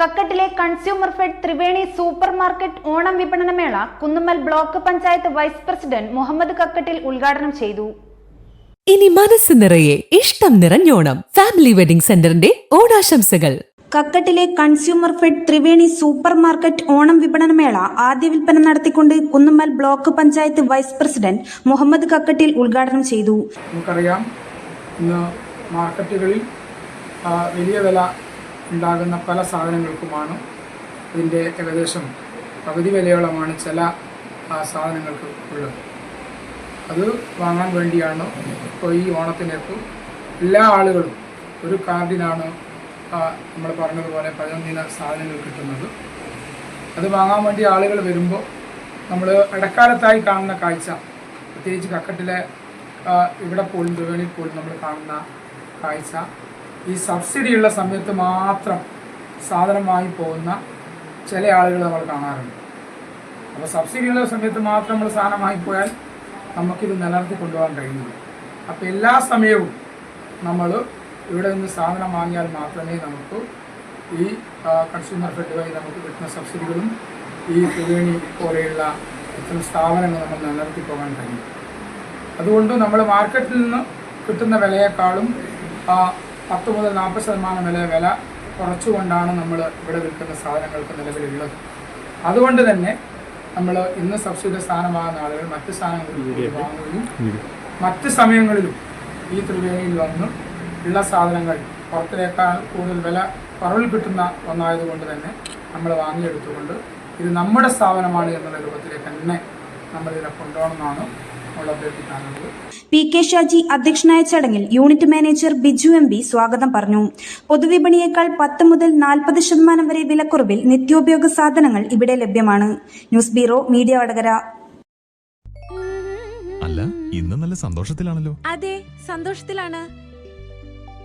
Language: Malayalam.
കക്കട്ടിലെ consumer fed Triveni super market Onam വിപണനമേള Kunnummal block panchayat vice president Muhammad Kakkattil ഉദ്ഘാടനം ചെയ്തു. ഇനി മനസ്സ് നിറയെ ഇഷ്ടം നിറഞ്ഞോണം. ഫാമിലി വെഡിംഗ് സെന്ററിന്റെ ഓണാശംസകൾ. കക്കട്ടിലെ consumer fed Triveni super market Onam വിപണനമേള ആദ്യ വിൽപ്പന നടത്തിക്കൊണ്ട് Kunnummal block panchayat vice president Muhammad Kakkattil ഉദ്ഘാടനം ചെയ്തു. നമുക്കറിയാം ഇന്ന് മാർക്കറ്റുകളിൽ വലിയ വില ഉണ്ടാകുന്ന പല സാധനങ്ങൾക്കുമാണ് ഇതിന്റെ ഏകദേശം പകുതി വിലയോളമാണ് ചില സാധനങ്ങൾക്ക് ഉള്ളത്. അത് വാങ്ങാൻ വേണ്ടിയാണ് ഇപ്പോൾ ഈ ഓണത്തിലേക്ക് എല്ലാ ആളുകളും ഒരു കാർഡിനാണ് നമ്മൾ പറഞ്ഞതുപോലെ പതിനൊന്നിന സാധനങ്ങൾ കിട്ടുന്നത്. അത് വാങ്ങാൻ വേണ്ടി ആളുകൾ വരുമ്പോൾ നമ്മൾ ഇടക്കാലത്തായി കാണുന്ന കാഴ്ച പ്രത്യേകിച്ച് കക്കട്ടിലെ ഇവിടെ പോലും ത്രിവേണിയിൽ പോലും നമ്മൾ കാണുന്ന കാഴ്ച ഈ സബ്സിഡിയുള്ള സമയത്ത് മാത്രം സാധനം വാങ്ങിപ്പോകുന്ന ചില ആളുകൾ നമ്മൾ കാണാറുണ്ട്. അപ്പോൾ സബ്സിഡിയുള്ള സമയത്ത് മാത്രം നമ്മൾ സാധനം വാങ്ങിപ്പോയാൽ നമുക്കിത് നിലനിർത്തി കൊണ്ടുപോകാൻ കഴിയില്ല അപ്പോൾ എല്ലാ സമയവും നമ്മൾ ഇവിടെ നിന്ന് സാധനം വാങ്ങിയാൽ മാത്രമേ നമുക്ക് ഈ കൺസ്യൂമർ ഫെഡ് വഴി നമുക്ക് കിട്ടുന്ന സബ്സിഡികളും ഈ ത്രിവേണി പോലെയുള്ള ഇത്തരം സ്ഥാപനങ്ങൾ നമ്മൾ നിലനിർത്തി പോകാൻ കഴിയും. അതുകൊണ്ട് നമ്മൾ മാർക്കറ്റിൽ നിന്ന് കിട്ടുന്ന വിലയേക്കാളും പത്ത് മുതൽ നാൽപ്പത് ശതമാനം വില വില കുറച്ചുകൊണ്ടാണ് നമ്മൾ ഇവിടെ വിൽക്കുന്ന സാധനങ്ങൾക്ക് നിലവിലുള്ളത്. അതുകൊണ്ട് തന്നെ നമ്മൾ ഇന്ന് സബ്സിഡി സ്ഥാനം വാങ്ങുന്ന ആളുകൾ മറ്റ് സാധനങ്ങളിൽ കൂടി വാങ്ങുകയും മറ്റ് സമയങ്ങളിലും ഈ ത്രിവേണിയിൽ വന്ന് ഉള്ള സാധനങ്ങൾ പുറത്തിനേക്കാൾ കൂടുതൽ വില കുറവിൽ കിട്ടുന്ന ഒന്നായതുകൊണ്ട് തന്നെ നമ്മൾ വാങ്ങിയെടുത്തുകൊണ്ട് ഇത് നമ്മുടെ സ്ഥാപനമാണ് എന്നുള്ള രൂപത്തിലേക്ക് തന്നെ നമ്മളിതിനെ കൊണ്ടുപോകണമെന്നാണ് പി കെ ഷാജി അധ്യക്ഷനായ ചടങ്ങിൽ unit manager Biju M B സ്വാഗതം പറഞ്ഞു. പൊതുവിപണിയേക്കാൾ പത്ത് മുതൽ നാൽപ്പത് ശതമാനം വരെ വിലക്കുറവിൽ നിത്യോപയോഗ സാധനങ്ങൾ ഇവിടെ ലഭ്യമാണ്. News bureau media Vadakara. അല്ല ഇന്ന് നല്ല സന്തോഷത്തിലാണല്ലോ. അതെ സന്തോഷത്തിലാണ്.